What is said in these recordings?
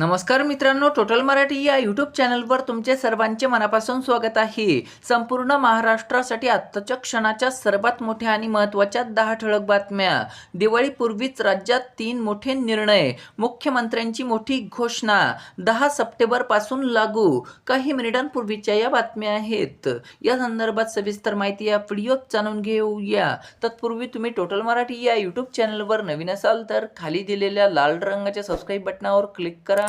नमस्कार मित्रांनो टोटल मराठी या यूट्यूब चॅनलवर तुमचे सर्वांचे मनापासून स्वागत आहे. संपूर्ण महाराष्ट्रासाठी आत्ताच्या क्षणाच्या सर्वात मोठ्या आणि महत्त्वाच्या दहा ठळक बातम्या. दिवाळीपूर्वीच राज्यात तीन मोठे निर्णय मुख्यमंत्र्यांची मोठी घोषणा दहा सप्टेंबरपासून लागू. काही मिनिटांपूर्वीच्या या बातम्या आहेत. या संदर्भात सविस्तर माहिती या व्हिडिओत जाणून घेऊया. तत्पूर्वी तुम्ही टोटल मराठी या यूट्यूब चॅनलवर नवीन असाल तर खाली दिलेल्या लाल रंगाच्या सबस्क्राईब बटनावर क्लिक करा.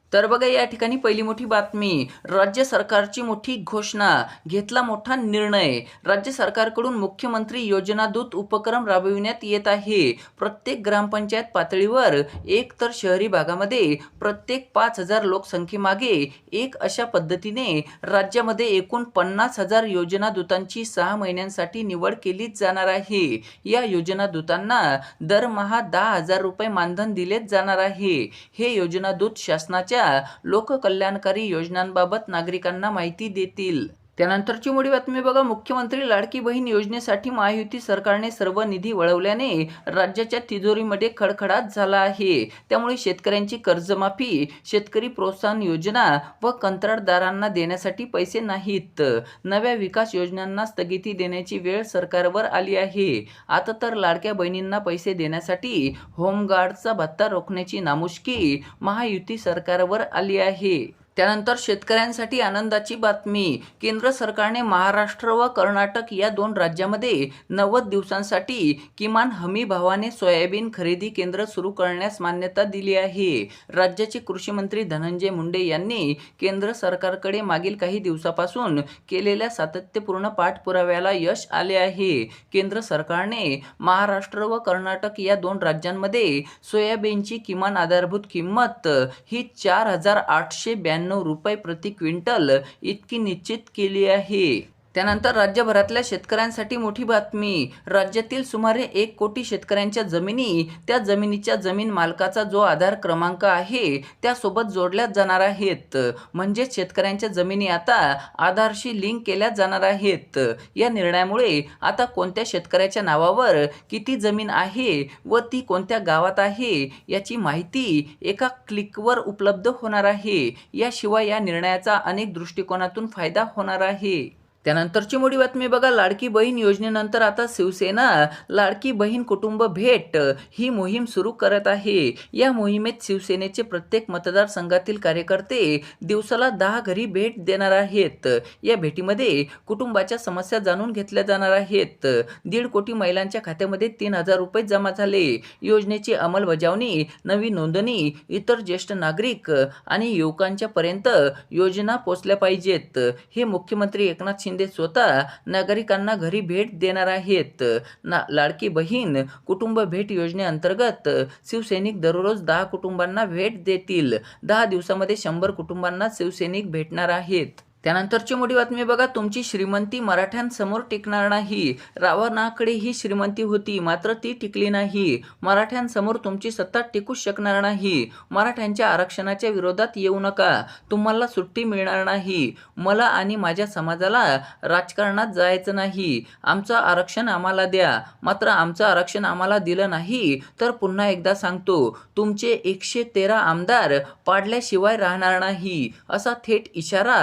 तर बघा या ठिकाणी पहिली मोठी बातमी. राज्य सरकारची मोठी घोषणा. घेतला मोठा निर्णय. राज्य सरकारकडून मुख्यमंत्री योजना दूत उपक्रम राबविण्यात येत आहे. प्रत्येक ग्रामपंचायत पातळीवर एक तर शहरी भागामध्ये प्रत्येक पाच हजार लोकसंख्येमागे एक अशा पद्धतीने राज्यामध्ये एकूण पन्नास हजार योजना दूतांची सहा महिन्यांसाठी निवड केली जाणार आहे. या योजना दूतांना दरमहा दहा हजार रुपये मानधन दिलेच जाणार आहे. हे योजना दूत शासनाच्या लोककल्याणकारी योजनांबाबत नागरिकांना माहिती देतील. त्यानंतरची मोठी बातमी बघा. मुख्यमंत्री लाडकी बहीण योजनेसाठी महायुती सरकारने सर्व निधी वळवल्याने राज्याच्या तिजोरीमध्ये खडखडाट झाला आहे. त्यामुळे शेतकऱ्यांची कर्जमाफी शेतकरी प्रोत्साहन योजना व कंत्राटदारांना देण्यासाठी पैसे नाहीत. नव्या विकास योजनांना स्थगिती देण्याची वेळ सरकारवर आली आहे. आता तर लाडक्या बहिणींना पैसे देण्यासाठी होमगार्डचा भत्ता रोखण्याची नामुष्की महायुती सरकारवर आली आहे. त्यानंतर शेतकऱ्यांसाठी आनंदाची बातमी. केंद्र सरकारने महाराष्ट्र व कर्नाटक या दोन राज्यामध्ये नव्वद दिवसांसाठी किमान हमी भावाने सोयाबीन खरेदी केंद्र सुरू करण्यास मान्यता दिली आहे. राज्याचे कृषी मंत्री धनंजय मुंडे यांनी केंद्र सरकारकडे मागील काही दिवसापासून केलेल्या सातत्यपूर्ण पाठपुराव्याला यश आले आहे. केंद्र सरकारने महाराष्ट्र व कर्नाटक या दोन राज्यांमध्ये सोयाबीनची किमान आधारभूत किंमत ही चार हजार आठशे ब्याण्णव रुपये प्रति क्विंटल इतकी निश्चित केली आहे. त्यानंतर राज्यभरातल्या शेतकऱ्यांसाठी मोठी बातमी. राज्यातील सुमारे एक कोटी शेतकऱ्यांच्या जमिनी त्या जमिनीच्या जमीन मालकाचा जो आधार क्रमांक आहे त्यासोबत जोडल्या जाणार आहेत. म्हणजेच शेतकऱ्यांच्या जमिनी आता आधारशी लिंक केल्या जाणार आहेत. या निर्णयामुळे आता कोणत्या शेतकऱ्याच्या नावावर किती जमीन आहे व ती कोणत्या गावात आहे याची माहिती एका क्लिकवर उपलब्ध होणार आहे. याशिवाय या निर्णयाचा अनेक दृष्टिकोनातून फायदा होणार आहे. त्यानंतरची मोठी बातमी बघा लाडकी बहीण योजनेनंतर आता शिवसेना लाडकी बहीण कुटुंब भेट ही मोहीम सुरू करत आहे. या मोहिमेत शिवसेनेचे प्रत्येक मतदारसंघातील कार्यकर्ते दिवसाला दहा घरी भेट देणार आहेत. या भेटीमध्ये कुटुंबाच्या समस्या जाणून घेतल्या जाणार आहेत. दीड कोटी महिलांच्या खात्यामध्ये तीन हजार रुपये जमा झाले. योजनेची अंमलबजावणी नवी नोंदणी इतर ज्येष्ठ नागरिक आणि युवकांच्या पर्यंत योजना पोचल्या पाहिजेत. हे मुख्यमंत्री एकनाथ शिंदे स्वतः नागरिकांना घरी भेट देणार आहेत. ना लाडकी बहीण कुटुंब भेट योजनेअंतर्गत शिवसैनिक दररोज दहा कुटुंबांना भेट देतील. दहा दिवसामध्ये शंभर कुटुंबांना शिवसैनिक भेटणार आहेत. त्यानंतरची मोठी बातमी बघा. तुमची श्रीमंती मराठ्यांसमोर टिकणार नाही. रावणाकडे ही श्रीमंती होती मात्र ती टिकली नाही. मराठ्यांसमोर तुमची सत्ता टिकू शकणार नाही. मराठ्यांच्या आरक्षणाच्या विरोधात येऊ नका. तुम्हाला सुट्टी मिळणार नाही. मला आणि माझ्या समाजाला राजकारणात जायचं नाही. आमचं आरक्षण आम्हाला द्या. मात्र आमचं आरक्षण आम्हाला दिलं नाही तर पुन्हा एकदा सांगतो तुमचे एकशे तेरा आमदार पाडल्याशिवाय राहणार नाही असा थेट इशारा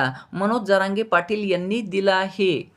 मनोज जरांगे पाटील यांनी दिला आहे.